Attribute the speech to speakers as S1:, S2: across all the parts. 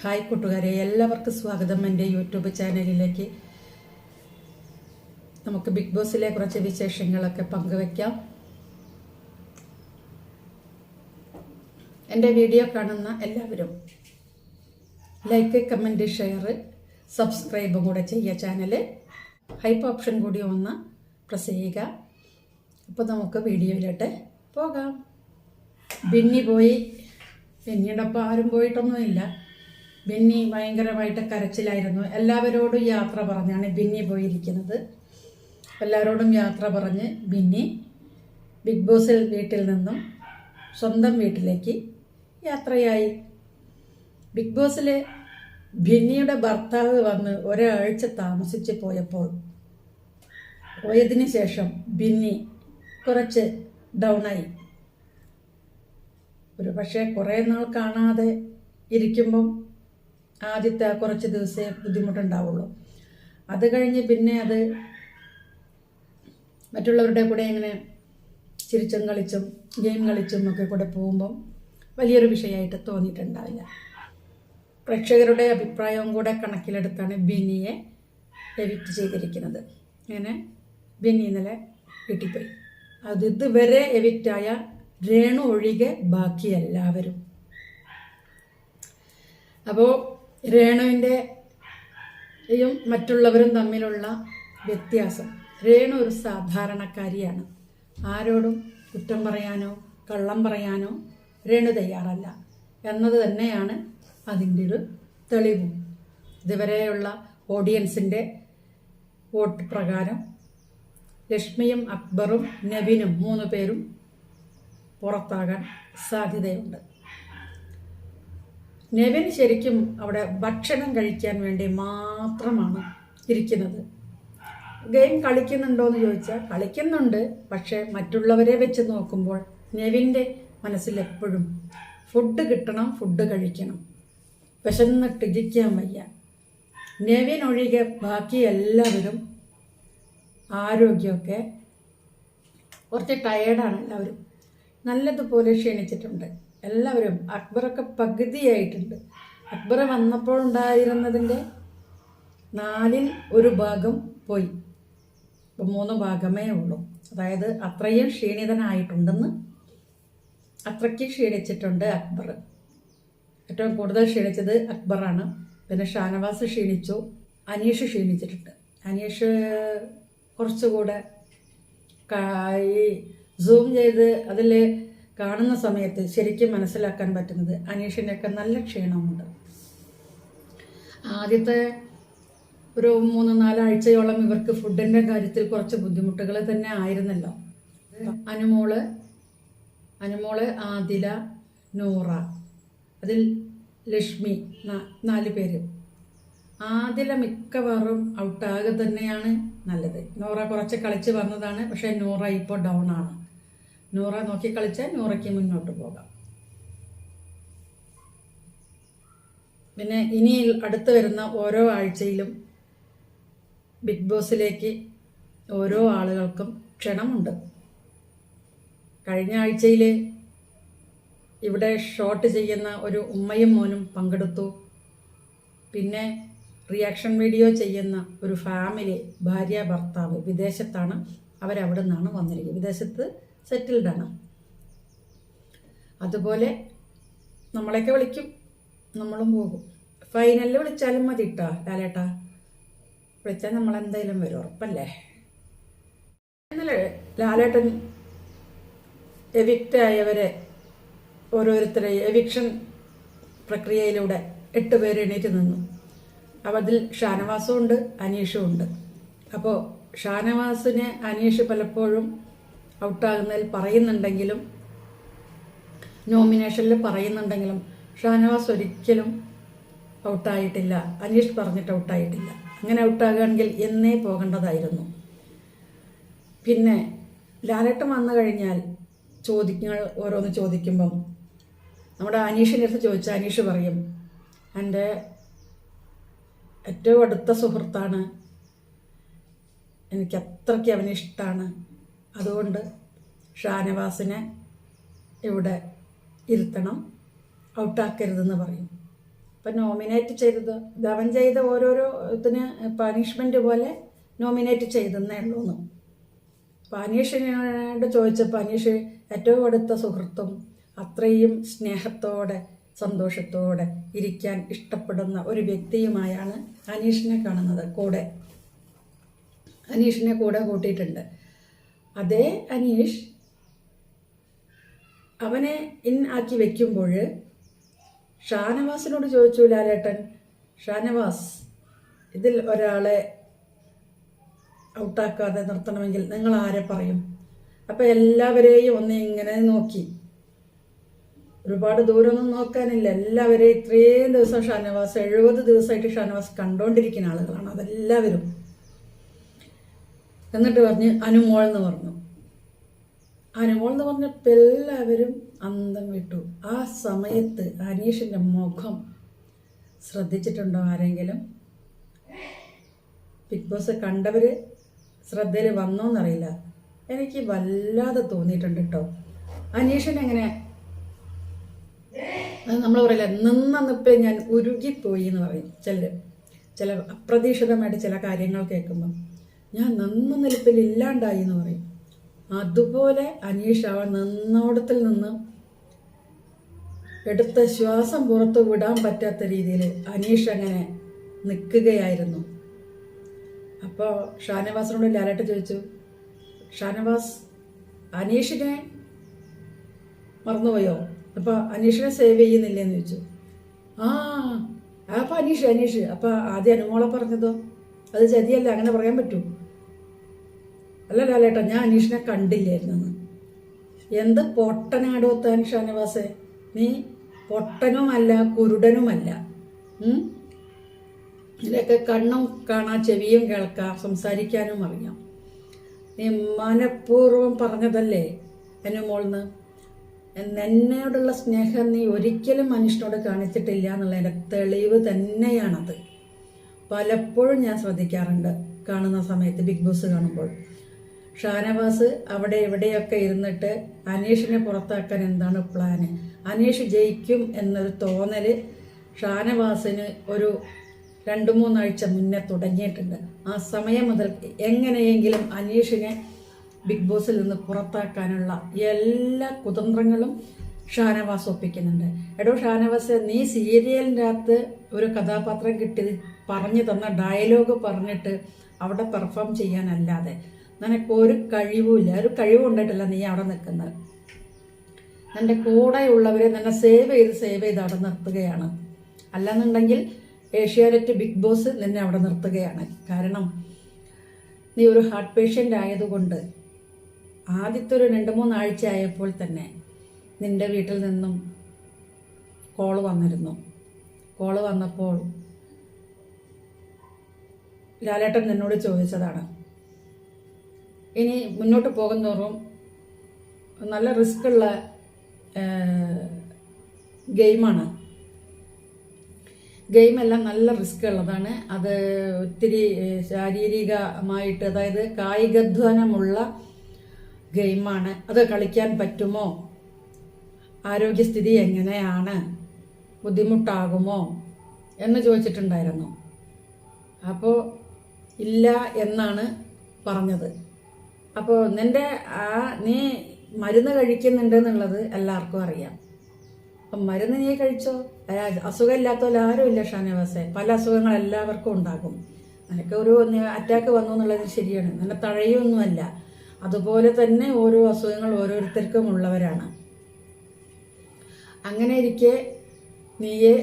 S1: Hi കൂട്ടുകാരെ എല്ലാവർക്കും സ്വാഗതം എന്റെ യൂട്യൂബ് ചാനലിലേക്ക്. നമുക്ക് ബിഗ് ബോസിലെ കുറച്ച് വിശേഷങ്ങളൊക്കെ പങ്കുവയ്ക്കാം എന്റെ വീഡിയോ കാണുന്ന എല്ലാവരും ലൈക്ക് കമന്റ് ഷെയർ സബ്സ്ക്രൈബും കൂടെ ചെയ്യുക ചാനൽ ഹൈപ്പ് ഓപ്ഷൻ കൂടി ഒന്ന് പ്രസ് ചെയ്യുക. അപ്പോൾ നമുക്ക് വീഡിയോയിലോട്ട് പോകാം. ബിന്നി പോയി. ബിന്നിയുടെ ആരും പോയിട്ടൊന്നുമില്ല. ബിന്നി ഭയങ്കരമായിട്ട് കരച്ചിലായിരുന്നു. എല്ലാവരോടും യാത്ര പറഞ്ഞാണ് ബിന്നി പോയിരിക്കുന്നത്. എല്ലാവരോടും യാത്ര പറഞ്ഞ് ബിന്നി ബിഗ് ബോസിൽ വീട്ടിൽ നിന്നും സ്വന്തം വീട്ടിലേക്ക് യാത്രയായി. ബിഗ് ബോസിൽ ബിന്നിയുടെ ഭർത്താവ് വന്ന് ഒരാഴ്ച താമസിച്ച് പോയപ്പോൾ പോയതിന് ശേഷം ബിന്നി കുറച്ച് ഡൗണായി. ഒരു പക്ഷേ കുറേ നാൾ കാണാതെ ഇരിക്കുമ്പം ആദ്യത്തെ കുറച്ച് ദിവസമേ ബുദ്ധിമുട്ടുണ്ടാവുള്ളൂ. അത് കഴിഞ്ഞ് പിന്നെ അത് മറ്റുള്ളവരുടെ കൂടെ ഇങ്ങനെ ചിരിച്ചും കളിച്ചും ഗെയിം കളിച്ചും ഒക്കെ കൂടെ പോകുമ്പം വലിയൊരു വിഷയമായിട്ട് തോന്നിയിട്ടുണ്ടാവില്ല. പ്രേക്ഷകരുടെ അഭിപ്രായവും കൂടെ കണക്കിലെടുത്താണ് ബിനിയെ എഡിറ്റ് ചെയ്തിരിക്കുന്നത്. അങ്ങനെ ബിനി ഇന്നലെ വീട്ടിൽ പോയി അത് ഇതുവരെ എവിറ്റായ രേണു ഒഴികെ ബാക്കി എല്ലാവരും. അപ്പോൾ രേണുവിന്റെ യും മറ്റുള്ളവരും തമ്മിലുള്ള വ്യത്യാസം. രേണു ഒരു സാധാരണക്കാരിയാണ്. ആരോടും കുറ്റം പറയാനോ കള്ളം പറയാനോ രേണു തയ്യാറല്ല. എന്നത് തന്നെയാണ് അതിന്റെ ഒരു തെളിവും. ഇതുവരെയുള്ള ഓഡിയൻസിന്റെ വോട്ട് പ്രകാരം ലക്ഷ്മിയും അക്ബറും നബിനും മൂന്ന് പേരും പുറത്താകാൻ സാധ്യതയുണ്ട്. നെവിൻ ശരിക്കും അവിടെ ഭക്ഷണം കഴിക്കാൻ വേണ്ടി മാത്രമാണ് ഇരിക്കുന്നത്. ഗെയിം കളിക്കുന്നുണ്ടോ എന്ന് ചോദിച്ചാൽ കളിക്കുന്നുണ്ട്. പക്ഷേ മറ്റുള്ളവരെ വെച്ച് നോക്കുമ്പോൾ നെവിന്റെ മനസ്സിൽ എപ്പോഴും ഫുഡ് കിട്ടണം ഫുഡ് കഴിക്കണം. വിശന്നിട്ടിരിക്കാൻ വയ്യ. നെവിൻ ഒഴികെ ബാക്കി എല്ലാവരും ആരോഗ്യമൊക്കെ കുറച്ച് ടയേർഡാണ് എല്ലാവരും. നല്ലതുപോലെ ക്ഷീണിച്ചിട്ടുണ്ട്. എല്ലാവരും അക്ബറൊക്കെ പകുതിയായിട്ടുണ്ട്. അക്ബർ വന്നപ്പോൾ ഉണ്ടായിരുന്നതിന്റെ നാലിൽ ഒരു ഭാഗം പോയി. ഇപ്പം മൂന്ന് ഭാഗമേ ഉള്ളൂ. അതായത് അത്രയും ക്ഷീണിതനായിട്ടുണ്ടെന്ന് അത്രയ്ക്ക് ക്ഷീണിച്ചിട്ടുണ്ട് അക്ബർ. ഏറ്റവും കൂടുതൽ ക്ഷീണിച്ചത് അക്ബറാണ്. പിന്നെ ഷാനവാസ് ക്ഷീണിച്ചു അനീഷ് ക്ഷീണിച്ചിട്ടുണ്ട്. അനീഷ് കുറച്ചുകൂടെ ഈ സൂം ചെയ്ത് അതിൽ കാണുന്ന സമയത്ത് ശരിക്കും മനസ്സിലാക്കാൻ പറ്റുന്നത് അനീഷിന്റെയൊക്കെ നല്ല ക്ഷീണമുണ്ട്. ആദ്യത്തെ ഒരു മൂന്ന് നാലാഴ്ചയോളം ഇവർക്ക് ഫുഡിന്റെ കാര്യത്തിൽ കുറച്ച് ബുദ്ധിമുട്ടുകൾ തന്നെ ആയിരുന്നല്ലോ. അനുമോൾ അനുമോൾ ആദില നൂറ അതിൽ ലക്ഷ്മി നാല് പേര്. ആദില മിക്കവാറും ഔട്ടാകെ തന്നെയാണ് നല്ലത്. നൂറ കുറച്ച് കളിച്ച് വന്നതാണ് പക്ഷേ നൂറ ഇപ്പോൾ ഡൗൺ ആണ്. നൂറ നോക്കി കളിച്ചാൽ നൂറയ്ക്ക് മുന്നോട്ട് പോകാം. പിന്നെ ഇനി അടുത്ത് വരുന്ന ഓരോ ആഴ്ചയിലും ബിഗ് ബോസിലേക്ക് ഓരോ ആളുകൾക്കും ക്ഷണമുണ്ട്. കഴിഞ്ഞ ആഴ്ചയിൽ ഇവിടെ ഷോട്ട് ചെയ്യുന്ന ഒരു ഉമ്മയും മോനും പങ്കെടുത്തു. പിന്നെ റിയാക്ഷൻ വീഡിയോ ചെയ്യുന്ന ഒരു ഫാമിലി ഭാര്യ ഭർത്താവ് വിദേശത്താണ്. അവരവിടെ നിന്നാണ് വന്നിരിക്കുന്നത്. വിദേശത്ത് സെറ്റിൽഡാണ് അതുപോലെ നമ്മളെയൊക്കെ വിളിക്കും. നമ്മളും പോകും. ഫൈനലിൽ വിളിച്ചാലും മതി കേട്ടോ ലാലേട്ടാ. വിളിച്ചാൽ നമ്മൾ എന്തായാലും വരും ഉറപ്പല്ലേ? ഇന്നലെ ലാലേട്ടൻ എവിക്റ്റ് ആയവരെ ഓരോരുത്തരെ എവിക്ഷൻ പ്രക്രിയയിലൂടെ എട്ട് പേര് എണീറ്റ് നിന്നു. അപ്പോൾ അതിൽ ഷാനവാസും ഉണ്ട് അനീഷും ഉണ്ട്. അപ്പോൾ ഷാനവാസിനെ അനീഷ് പലപ്പോഴും ഔട്ടാകുന്നതിൽ പറയുന്നുണ്ടെങ്കിലും നോമിനേഷനിൽ പറയുന്നുണ്ടെങ്കിലും ഷാനവാസ് ഒരിക്കലും ഔട്ടായിട്ടില്ല. അനീഷ് പറഞ്ഞിട്ട് ഔട്ടായിട്ടില്ല. അങ്ങനെ ഔട്ടാകുകയാണെങ്കിൽ എന്നേ പോകേണ്ടതായിരുന്നു. പിന്നെ ലാലേട്ടൻ വന്നു കഴിഞ്ഞാൽ ചോദ്യങ്ങൾ ഓരോന്ന് ചോദിക്കുമ്പം നമ്മുടെ അനീഷിന്റെ അടുത്ത് ചോദിച്ചാൽ അനീഷ് പറയും എന്റെ ഏറ്റവും അടുത്ത സുഹൃത്താണ്. എനിക്ക് അത്രയ്ക്ക് അവനെ അതുകൊണ്ട് ഷാനവാസിനെ ഇവിടെ ഇരുത്തണം. ഔട്ടാക്കരുതെന്ന് പറയും. അപ്പം നോമിനേറ്റ് ചെയ്തത് ധവൻ ചെയ്ത ഓരോരോ ഇതിന് പണിഷ്മെന്റ് പോലെ നോമിനേറ്റ് ചെയ്തെന്നേ ഉള്ളൂ എന്ന്. അപ്പം അനീഷിനോട് ചോദിച്ചപ്പോൾ അനീഷ് ഏറ്റവും അടുത്ത സുഹൃത്തും അത്രയും സ്നേഹത്തോടെ സന്തോഷത്തോടെ ഇരിക്കാൻ ഇഷ്ടപ്പെടുന്ന ഒരു വ്യക്തിയുമായാണ് അനീഷിനെ കാണുന്നത്. കൂടെ അനീഷിനെ കൂടെ കൂട്ടിയിട്ടുണ്ട്. അതേ അനീഷ് അവനെ ഇൻ ആക്കി വെക്കുമ്പോൾ ഷാനവാസിനോട് ചോദിച്ചു ലാലേട്ടൻ ഷാനവാസ് ഇതിൽ ഒരാളെ ഔട്ടാക്കാതെ നിർത്തണമെങ്കിൽ നിങ്ങൾ ആരെ പറയും? അപ്പം എല്ലാവരെയും ഒന്ന് ഇങ്ങനെ നോക്കി. ഒരുപാട് ദൂരമൊന്നും നോക്കാനില്ല. എല്ലാവരെയും ഇത്രയും ദിവസം ഷാനവാസ് എഴുപത് ദിവസമായിട്ട് ഷാനവാസ് കണ്ടുകൊണ്ടിരിക്കുന്ന ആളുകളാണ്. അതെല്ലാവരും. എന്നിട്ട് പറഞ്ഞ് അനുമോൾ എന്ന് പറഞ്ഞു. അനുമോൾ എന്ന് പറഞ്ഞപ്പോൾ എല്ലാവരും അന്തം വിട്ടു. ആ സമയത്ത് അനീഷിന്റെ മുഖം ശ്രദ്ധിച്ചിട്ടുണ്ടോ ആരെങ്കിലും? ബിഗ് ബോസ് കണ്ടവർ ശ്രദ്ധയിൽ വന്നോന്നറിയില്ല. എനിക്ക് വല്ലാതെ തോന്നിയിട്ടുണ്ട് കേട്ടോ അനീഷൻ എങ്ങനെ? നമ്മൾ പറയില്ല നിന്ന നിപ്പേ ഞാൻ ഉരുകിപ്പോയി എന്ന് പറയും ചിലർ ചില അപ്രതീക്ഷിതമായിട്ട് ചില കാര്യങ്ങൾ കേൾക്കുമ്പം. ഞാൻ നന്ന നിലപ്പിൽ ഇല്ലാണ്ടായി എന്ന് പറയും. അതുപോലെ അനീഷ് അവൻ നിന്നോടത്തിൽ നിന്ന് എടുത്ത ശ്വാസം പുറത്ത് വിടാൻ പറ്റാത്ത രീതിയിൽ അനീഷ് അങ്ങനെ നിൽക്കുകയായിരുന്നു. അപ്പോൾ ഷാനവാസിനോട് ലാലേട്ട് ചോദിച്ചു ഷാനവാസ് അനീഷിനെ മറന്നുപോയോ? അപ്പോൾ അനീഷിനെ സേവ് ചെയ്യുന്നില്ലെന്ന് ചോദിച്ചു. ആ അപ്പോൾ അനീഷ് അനീഷ് അപ്പോൾ ആദ്യം അനുമോളെ പറഞ്ഞതോ? അത് ചതിയല്ല അങ്ങനെ പറയാൻ പറ്റൂ. അല്ല ലാലേട്ടാ ഞാൻ അനീഷിനെ കണ്ടില്ലായിരുന്നു എന്ത് പൊട്ടനാടോ താൻ ഷാനവാസേ നീ പൊട്ടനുമല്ല കുരുടനുമല്ല? ഇതിലൊക്കെ കണ്ണും കാണാം ചെവിയും കേൾക്കാം സംസാരിക്കാനും അറിയാം. നീ മനഃപൂർവം പറഞ്ഞതല്ലേ അനുമോൾന്ന് എന്നോടുള്ള സ്നേഹം നീ ഒരിക്കലും മനുഷ്യനോട് കാണിച്ചിട്ടില്ല എന്നുള്ളതിന്റെ തെളിവ് തന്നെയാണത്. പലപ്പോഴും ഞാൻ ശ്രദ്ധിക്കാറുണ്ട് കാണുന്ന സമയത്ത് ബിഗ് ബോസ് കാണുമ്പോൾ. ഷാനവാസ് അവിടെ എവിടെയൊക്കെ ഇരുന്നിട്ട് അനീഷിനെ പുറത്താക്കാൻ എന്താണ് പ്ലാന് അനീഷ് ജയിക്കും എന്നൊരു തോന്നൽ ഷാനവാസിന് ഒരു രണ്ട് മൂന്നാഴ്ച മുന്നേ തുടങ്ങിയിട്ടുണ്ട്. ആ സമയം മുതൽ എങ്ങനെയെങ്കിലും അനീഷിനെ ബിഗ് ബോസിൽ നിന്ന് പുറത്താക്കാനുള്ള എല്ലാ കുതന്ത്രങ്ങളും ഷാനവാസ് ഒപ്പിക്കുന്നുണ്ട്. എടോ ഷാനവാസ് നീ സീരിയലിന്റെ അകത്ത് ഒരു കഥാപാത്രം കിട്ടി പറഞ്ഞു തന്ന ഡയലോഗ് പറഞ്ഞിട്ട് അവിടെ പെർഫോം ചെയ്യാനല്ലാതെ നിനക്ക് ഒരു കഴിവുമില്ല. ഒരു കഴിവുണ്ടായിട്ടില്ല നീ അവിടെ നിൽക്കുന്നത്. നിന്റെ കൂടെയുള്ളവരെ നിന്നെ സേവ് ചെയ്ത് സേവ് ചെയ്ത് അവിടെ നിർത്തുകയാണ്. അല്ലെന്നുണ്ടെങ്കിൽ ഏഷ്യാനെറ്റ് ബിഗ് ബോസ് നിന്നെ അവിടെ നിർത്തുകയാണ്. കാരണം നീ ഒരു ഹാർട്ട് പേഷ്യന്റ് ആയതുകൊണ്ട് ആദ്യത്തെ ഒരു രണ്ട് മൂന്നാഴ്ച ആയപ്പോൾ തന്നെ നിന്റെ വീട്ടിൽ നിന്നും കോൾ വന്നിരുന്നു. കോൾ വന്നപ്പോൾ ലാലേട്ടൻ നിന്നോട് ചോദിച്ചതാണ്. ഇനി മുന്നോട്ട് പോകുന്നതോറും നല്ല റിസ്ക് ഉള്ള ഗെയിമാണ്. ഗെയിമെല്ലാം നല്ല റിസ്ക് ഉള്ളതാണ് അത് ഒത്തിരി ശാരീരികമായിട്ട് അതായത് കായികാധ്വാനമുള്ള ഗെയിമാണ്. അത് കളിക്കാൻ പറ്റുമോ? ആരോഗ്യസ്ഥിതി എങ്ങനെയാണ്? ബുദ്ധിമുട്ടാകുമോ? എന്ന് ചോദിച്ചിട്ടുണ്ടായിരുന്നു. അപ്പോൾ ഇല്ല എന്നാണ് പറഞ്ഞത്. അപ്പോൾ നിന്റെ ആ നീ മരുന്ന് കഴിക്കുന്നുണ്ട് എന്നുള്ളത് എല്ലാവർക്കും അറിയാം. അപ്പം മരുന്ന് നീ കഴിച്ചോ? അസുഖമില്ലാത്തവല്ല ആരും ഇല്ല ഷാനവാസെ. പല അസുഖങ്ങൾ എല്ലാവർക്കും ഉണ്ടാകും. നിനക്ക് ഒരു അറ്റാക്ക് വന്നു എന്നുള്ളത് ശരിയാണ്. നിന്നെ തഴയൊന്നുമല്ല. അതുപോലെ തന്നെ ഓരോ അസുഖങ്ങൾ ഓരോരുത്തർക്കും ഉള്ളവരാണ്. അങ്ങനെ ഇരിക്കെ നീയെ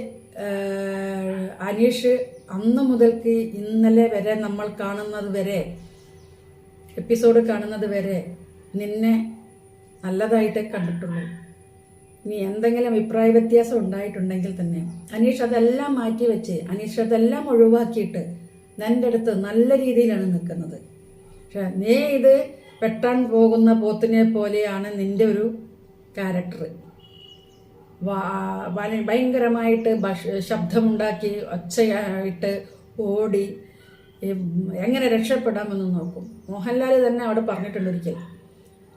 S1: അനീഷ് അന്ന് മുതൽക്ക് ഇന്നലെ വരെ നമ്മൾ കാണുന്നത് വരെ എപ്പിസോഡ് കാണുന്നത് വരെ നിന്നെ നല്ലതായിട്ടേ കണ്ടിട്ടുള്ളൂ. നീ എന്തെങ്കിലും അഭിപ്രായ വ്യത്യാസം ഉണ്ടായിട്ടുണ്ടെങ്കിൽ തന്നെ അനീഷ് അതെല്ലാം മാറ്റി വെച്ച് അനീഷ് അതെല്ലാം ഒഴിവാക്കിയിട്ട് നിന്റെ അടുത്ത് നല്ല രീതിയിലാണ് നിൽക്കുന്നത്. പക്ഷെ നീ ഇത് വെട്ടാൻ പോകുന്ന പോത്തിനെ പോലെയാണ് നിന്റെ ഒരു ക്യാരക്ടർ ഭയങ്കരമായിട്ട് ശബ്ദമുണ്ടാക്കി ഒച്ചയായിട്ട് ഓടി എങ്ങനെ രക്ഷപ്പെടാമെന്ന് നോക്കും. മോഹൻലാൽ തന്നെ അവിടെ പറഞ്ഞിട്ടുണ്ട് ഒരിക്കൽ.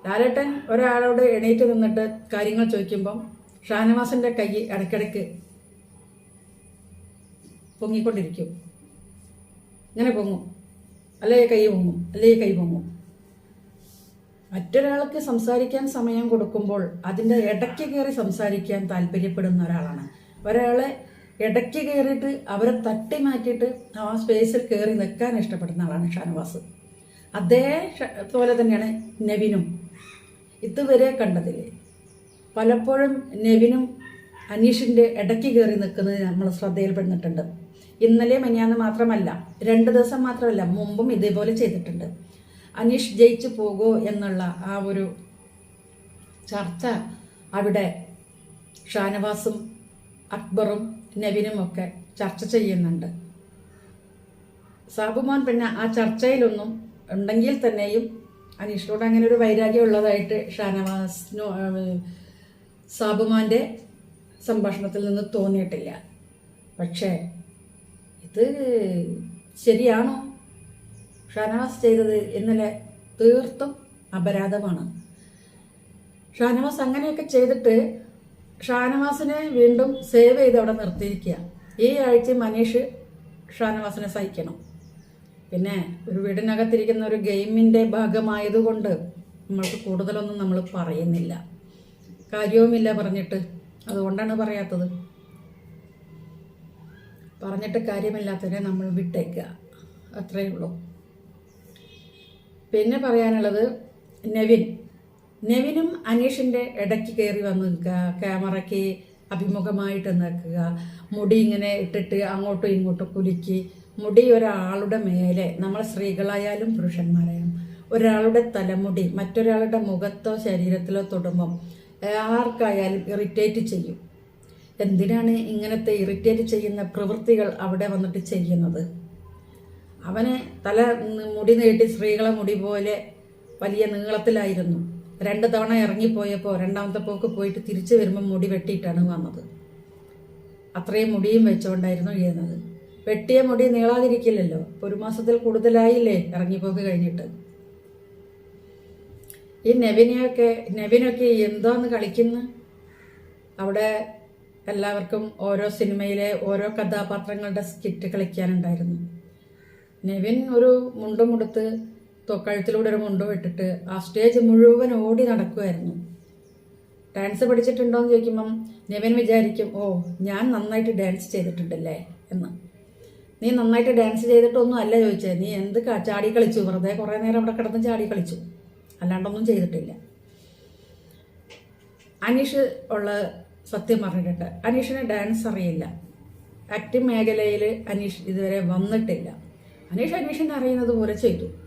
S1: ലാലേട്ടൻ ഒരാളോട് എണീറ്റ് നിന്നിട്ട് കാര്യങ്ങൾ ചോദിക്കുമ്പം ഷാനവാസിന്റെ കൈ ഇടയ്ക്കിടയ്ക്ക് പൊങ്ങിക്കൊണ്ടിരിക്കും. ഇങ്ങനെ പൊങ്ങും. അല്ലേ കൈ പൊങ്ങും? അല്ലേ കൈ പൊങ്ങും? മറ്റൊരാൾക്ക് സംസാരിക്കാൻ സമയം കൊടുക്കുമ്പോൾ അതിന്റെ ഇടയ്ക്ക് കയറി സംസാരിക്കാൻ താല്പര്യപ്പെടുന്ന ഒരാളാണ്. ഒരാളെ ഇടയ്ക്ക് കയറിയിട്ട് അവരെ തട്ടി മാറ്റിയിട്ട് ആ സ്പേസിൽ കയറി നിൽക്കാൻ ഇഷ്ടപ്പെടുന്ന ആളാണ് ഷാനവാസ്. അതേ പോലെ തന്നെയാണ് നെവിനും. ഇതുവരെ കണ്ടതിൽ പലപ്പോഴും നെവിനും അനീഷിന്റെ ഇടയ്ക്ക് കയറി നിൽക്കുന്നത് നമ്മൾ ശ്രദ്ധയിൽപ്പെടുന്നിട്ടുണ്ട്. ഇന്നലെ മഞ്ഞാന്ന് മാത്രമല്ല രണ്ട് ദിവസം മാത്രമല്ല മുമ്പും ഇതേപോലെ ചെയ്തിട്ടുണ്ട്. അനീഷ് ജയിച്ചു പോകുമോ എന്നുള്ള ആ ഒരു ചർച്ച അവിടെ ഷാനവാസും അക്ബറും നവിനും ഒക്കെ ചർച്ച ചെയ്യുന്നുണ്ട്. സാബുമോൻ പിന്നെ ആ ചർച്ചയിലൊന്നും ഉണ്ടെങ്കിൽ തന്നെയും അനീഷിനോട് അങ്ങനെ ഒരു വൈരാഗ്യം ഉള്ളതായിട്ട് ഷാനവാസിനോ സാബുമാന്റെ സംഭാഷണത്തിൽ നിന്ന് തോന്നിയിട്ടില്ല. പക്ഷേ ഇത് ശരിയാണോ? ഷാനവാസ് ചെയ്തത് ഇന്നലെ തീർത്തും അപരാധമാണ്. ഷാനവാസ് അങ്ങനെയൊക്കെ ചെയ്തിട്ട് ഷാനവാസിനെ വീണ്ടും സേവ് ചെയ്ത് അവിടെ നിർത്തിയിരിക്കുക. ഈ ആഴ്ച മനീഷ് ഷാനവാസിനെ സഹിക്കണം. പിന്നെ ഒരു വീടിനകത്തിരിക്കുന്ന ഒരു ഗെയിമിന്റെ ഭാഗമായതുകൊണ്ട് നമ്മൾക്ക് കൂടുതലൊന്നും നമ്മൾ പറയുന്നില്ല. കാര്യവുമില്ല പറഞ്ഞിട്ട്. അതുകൊണ്ടാണ് പറയാത്തത്. പറഞ്ഞിട്ട് കാര്യമില്ലാത്തതിനെ നമ്മൾ വിട്ടേക്കുക. അത്രയേ ഉള്ളൂ. പിന്നെ പറയാനുള്ളത് നെവിൻ. നെവിനും അനീഷിന്റെ ഇടയ്ക്ക് കയറി വന്ന് നിൽക്കുക ക്യാമറയ്ക്ക് അഭിമുഖമായിട്ട് നിൽക്കുക മുടി ഇങ്ങനെ ഇട്ടിട്ട് അങ്ങോട്ടും ഇങ്ങോട്ടും കുലുക്കി മുടി ഒരാളുടെ മേലെ നമ്മൾ സ്ത്രീകളായാലും പുരുഷന്മാരായാലും ഒരാളുടെ തലമുടി മറ്റൊരാളുടെ മുഖത്തോ ശരീരത്തിലോ തൊടുമ്പം ആർക്കായാലും ഇറിറ്റേറ്റ് ചെയ്യും. എന്തിനാണ് ഇങ്ങനത്തെ ഇറിറ്റേറ്റ് ചെയ്യുന്ന പ്രവൃത്തികൾ അവിടെ വന്നിട്ട് ചെയ്യുന്നത്? അവന് തല മുടി നീട്ടി സ്ത്രീകളെ മുടി പോലെ വലിയ നീളത്തിലായിരുന്നു. രണ്ട് തവണ ഇറങ്ങിപ്പോയപ്പോൾ രണ്ടാമത്തെ പോക്ക് പോയിട്ട് തിരിച്ചു വരുമ്പോൾ മുടി വെട്ടിയിട്ടാണ് വന്നത്. അത്രയും മുടിയും വെച്ചുകൊണ്ടായിരുന്നു ചെയ്യുന്നത് വെട്ടിയ മുടി നീളാതിരിക്കില്ലല്ലോ. ഒരു മാസത്തിൽ കൂടുതലായില്ലേ ഇറങ്ങിപ്പോക്ക് കഴിഞ്ഞിട്ട്. ഈ നെവിനെയൊക്കെ നെവിനൊക്കെ എന്താന്ന് കളിക്കുന്നു? അവിടെ എല്ലാവർക്കും ഓരോ സിനിമയിലെ ഓരോ കഥാപാത്രങ്ങളുടെ സ്കിറ്റ് കളിക്കാനുണ്ടായിരുന്നു. നെവിൻ ഒരു മുണ്ടും കൊടുത്ത് കഴുത്തിലൂടെ ഒരു മുണ്ടും ഇട്ടിട്ട് ആ സ്റ്റേജ് മുഴുവൻ ഓടി നടക്കുമായിരുന്നു ഡാൻസ് പഠിച്ചിട്ടുണ്ടോ എന്ന് ചോദിക്കുമ്പം നിവൻ വിചാരിക്കും ഓ ഞാൻ നന്നായിട്ട് ഡാൻസ് ചെയ്തിട്ടുണ്ടല്ലേ? എന്ന്. നീ നന്നായിട്ട് ഡാൻസ് ചെയ്തിട്ടൊന്നും അല്ല ചോദിച്ചത്. നീ എന്ത് ചാടി കളിച്ചു? വെറുതെ കുറേ നേരം അവിടെ കിടന്ന് ചാടി കളിച്ചു. അല്ലാണ്ടൊന്നും ചെയ്തിട്ടില്ല. അനീഷ് ഉള്ള സത്യം പറഞ്ഞിട്ടുണ്ട് അനീഷിന് ഡാൻസ് അറിയില്ല. ആക്ടിംഗ് മേഖലയിൽ അനീഷ് ഇതുവരെ വന്നിട്ടില്ല. അനീഷ് അനീഷിനെ അറിയുന്നത് പോലെ ചെയ്തു.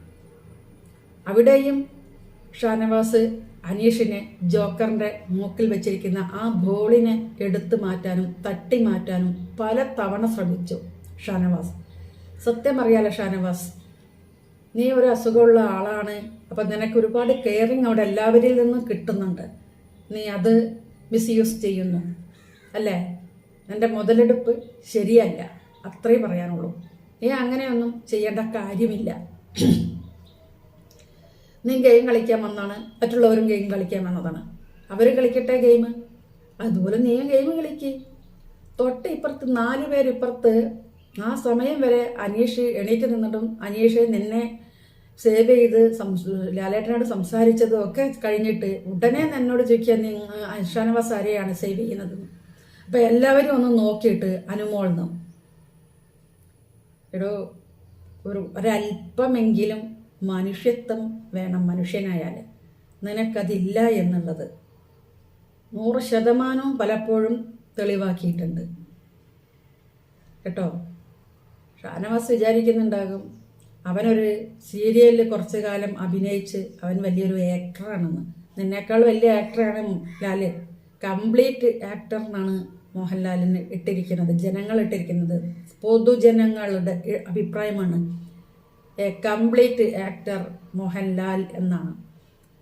S1: അവിടെയും ഷാനവാസ് അനീഷിനെ ജോക്കറിന്റെ മൂക്കിൽ വെച്ചിരിക്കുന്ന ആ ബോളിനെ എടുത്തു മാറ്റാനും തട്ടി മാറ്റാനും പല തവണ ശ്രമിച്ചു ഷാനവാസ്. സത്യം അറിയാലോ ഷാനവാസ്? നീ ഒരു അസുഖമുള്ള ആളാണ്. അപ്പം നിനക്ക് ഒരുപാട് കെയറിങ് അവിടെ എല്ലാവരിൽ നിന്നും കിട്ടുന്നുണ്ട്. നീ അത് മിസ്യൂസ് ചെയ്യുന്നു. അല്ലേ? നിന്റെ മുതലെടുപ്പ് ശരിയല്ല. അത്രേ പറയാനുള്ളൂ. നീ അങ്ങനെയൊന്നും ചെയ്യേണ്ട കാര്യമില്ല. നീ ഗെയിം കളിക്കാൻ വന്നാണ് മറ്റുള്ളവരും ഗെയിം കളിക്കാൻ വന്നതാണ്. അവർ കളിക്കട്ടെ ഗെയിം അതുപോലെ നീയും ഗെയിം കളിക്ക്. തൊട്ട് ഇപ്പുറത്ത് നാല് പേരിപ്പുറത്ത് ആ സമയം വരെ അനീഷ് എണീറ്റ് നിന്നിട്ടും അനീഷ് നിന്നെ സേവ് ചെയ്ത് ലാലേട്ടനോട് സംസാരിച്ചതും ഒക്കെ കഴിഞ്ഞിട്ട് ഉടനെ എന്നോട് ചോദിക്കുക നീ ഷാനവാസ് ആരെയാണ് സേവ് ചെയ്യുന്നത്? അപ്പം എല്ലാവരും ഒന്ന് നോക്കിയിട്ട് അനുമോൾന്നു ഒരു ഒരല്പമെങ്കിലും മനുഷ്യത്വം വേണം മനുഷ്യനായാൽ നിനക്കതില്ല എന്നുള്ളത് നൂറ് ശതമാനവും പലപ്പോഴും തെളിവാക്കിയിട്ടുണ്ട്. കേട്ടോ? ഷാനവാസ് വിചാരിക്കുന്നുണ്ടാകും അവനൊരു സീരിയലിൽ കുറച്ചു കാലം അഭിനയിച്ച് അവൻ വലിയൊരു ആക്ടറാണെന്ന് നിന്നേക്കാൾ വലിയ ആക്ടറാണ് ലാൽ കംപ്ലീറ്റ് ആക്ടർ എന്നാണ് മോഹൻലാലിന് ഇട്ടിരിക്കുന്നത് ജനങ്ങൾ ഇട്ടിരിക്കുന്നത്. പൊതുജനങ്ങളുടെ അഭിപ്രായമാണ്. എ കംപ്ലീറ്റ് ആക്ടർ മോഹൻലാൽ എന്നാണ്.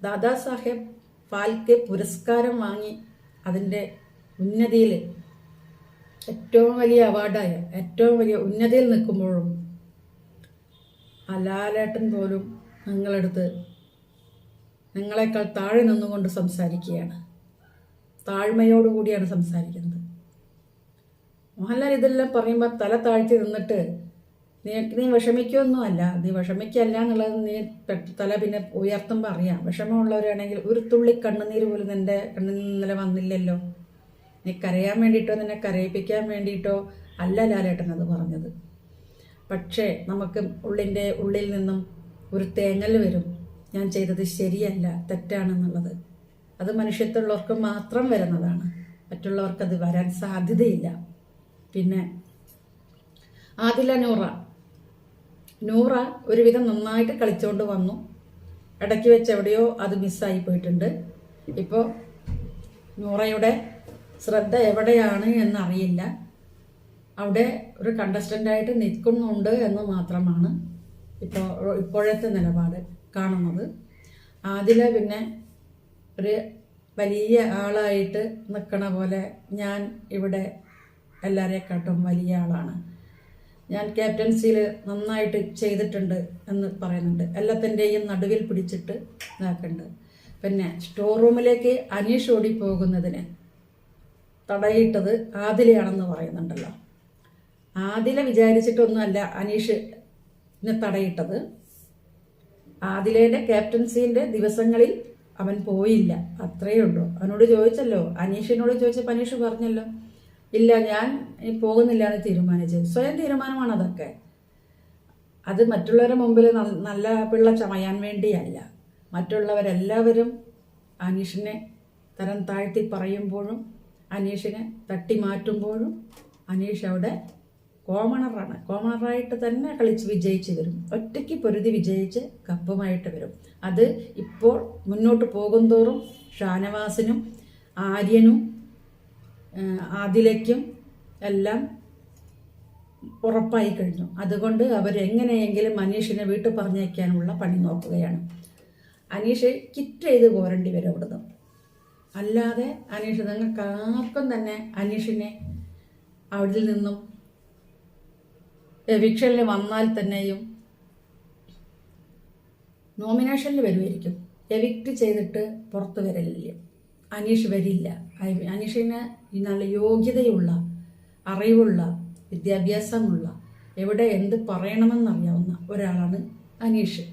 S1: ദാദാ സാഹേബ് ഫാൽക്കെ പുരസ്കാരം വാങ്ങി അതിന്റെ ഉന്നതിയിൽ ഏറ്റവും വലിയ അവാർഡായ ഏറ്റവും വലിയ ഉന്നതിയിൽ നിൽക്കുമ്പോഴും ആ ലാലേട്ടൻ പോലും നിങ്ങളെടുത്ത് നിങ്ങളെക്കാൾ താഴെ നിന്നുകൊണ്ട് സംസാരിക്കുകയാണ്. താഴ്മയോടുകൂടിയാണ് സംസാരിക്കുന്നത്. മോഹൻലാൽ ഇതെല്ലാം പറയുമ്പോൾ തല താഴ്ത്തി നിന്നിട്ട് നീ നീ വിഷമിക്കൊന്നുമല്ല നീ വിഷമിക്കല്ല എന്നുള്ളത് നീ തല പിന്നെ ഉയർത്തുമ്പോൾ അറിയാം. വിഷമമുള്ളവരാണെങ്കിൽ ഒരു തുള്ളി കണ്ണുനീര് പോലും നിന്റെ കണ്ണിൽ ഇന്നലെ വന്നില്ലല്ലോ. നീ കരയാൻ വേണ്ടിയിട്ടോ നിന്നെ കരയിപ്പിക്കാൻ വേണ്ടിയിട്ടോ അല്ല ലാലേട്ടൻ അത് പറഞ്ഞത്. പക്ഷേ നമുക്ക് ഉള്ളിന്റെ ഉള്ളിൽ നിന്നും ഒരു തേങ്ങൽ വരും. ഞാൻ ചെയ്തത് ശരിയല്ല തെറ്റാണെന്നുള്ളത്. അത് മനുഷ്യത്തുള്ളവർക്ക് മാത്രം വരുന്നതാണ്. മറ്റുള്ളവർക്കത് വരാൻ സാധ്യതയില്ല. പിന്നെ ആദില നൂറ നൂറ ഒരുവിധം നന്നായിട്ട് കളിച്ചുകൊണ്ട് വന്നു. ഇടയ്ക്ക് വെച്ച് എവിടെയോ അത് മിസ്സായി പോയിട്ടുണ്ട്. ഇപ്പോൾ നൂറയുടെ ശ്രദ്ധ എവിടെയാണ് എന്നറിയില്ല. അവിടെ ഒരു കണ്ടസ്റ്റന്റായിട്ട് നിൽക്കുന്നുണ്ട് എന്ന് മാത്രമാണ് ഇപ്പോൾ ഇപ്പോഴത്തെ നിലപാട് കാണുന്നത്. ആദ്യം പിന്നെ ഒരു വലിയ ആളായിട്ട് നിൽക്കണ പോലെ ഞാൻ ഇവിടെ എല്ലാവരെക്കാട്ടും വലിയ ആളാണ്. ഞാൻ ക്യാപ്റ്റൻസിയിൽ നന്നായിട്ട് ചെയ്തിട്ടുണ്ട് എന്ന് പറയുന്നുണ്ട്. എല്ലാത്തിന്റെയും നടുവിൽ പിടിച്ചിട്ട് ഇതാക്കുന്നുണ്ട് പിന്നെ സ്റ്റോർ റൂമിലേക്ക് അനീഷ് ഓടി പോകുന്നതിന് തടയിട്ടത് ആദിലയാണെന്ന് പറയുന്നുണ്ടല്ലോ. ആദില വിചാരിച്ചിട്ടൊന്നുമല്ല അനീഷ് തടയിട്ടത്. ആദിലേന്റെ ക്യാപ്റ്റൻസിന്റെ ദിവസങ്ങളിൽ അവൻ പോയില്ല. അത്രയേ ഉള്ളൂ. അവനോട് ചോദിച്ചല്ലോ. അനീഷിനോട് ചോദിച്ചപ്പോൾ അനീഷ് പറഞ്ഞല്ലോ. ഇല്ല ഞാൻ പോകുന്നില്ല എന്ന് തീരുമാനിച്ചു സ്വയം തീരുമാനമാണ് അതൊക്കെ അത് മറ്റുള്ളവരുടെ മുമ്പിൽ നല്ല പിള്ള ചമയാൻ വേണ്ടിയല്ല. മറ്റുള്ളവരെല്ലാവരും അനീഷിനെ തരം താഴ്ത്തി പറയുമ്പോഴും അനീഷിനെ തട്ടി മാറ്റുമ്പോഴും അനീഷ് അവിടെ കോമണറാണ്. കോമണറായിട്ട് തന്നെ കളിച്ച് വിജയിച്ച് വരും. ഒറ്റയ്ക്ക് പൊരുതി വിജയിച്ച് കപ്പുമായിട്ട് വരും. അത് ഇപ്പോൾ മുന്നോട്ട് പോകുന്തോറും ഷാനവാസിനും ആര്യനും ആദിലയ്ക്കും എല്ലാം ഉറപ്പായി കഴിഞ്ഞു. അതുകൊണ്ട് അവരെങ്ങനെയെങ്കിലും അനീഷിനെ വീട്ടിൽ പറഞ്ഞേക്കാനുള്ള പണി നോക്കുകയാണ്. അനീഷ് കിറ്റ് ചെയ്ത് പോരേണ്ടി വരും അവിടുന്ന്. അല്ലാതെ അനീഷ് നിങ്ങൾക്ക് ആർക്കും തന്നെ അനീഷിനെ അവിടെ നിന്നും എവിക്ഷനിൽ വന്നാൽ തന്നെയും നോമിനേഷനിൽ വരുമായിരിക്കും. എവിക്റ്റ് ചെയ്തിട്ട് പുറത്ത് വരലില്ല അനീഷ് വരില്ല. അനീഷിന് ഈ നല്ല യോഗ്യതയുള്ള അറിവുള്ള വിദ്യാഭ്യാസമുള്ള എവിടെ എന്ത് പറയണമെന്നറിയാവുന്ന ഒരാളാണ് അനീഷ്.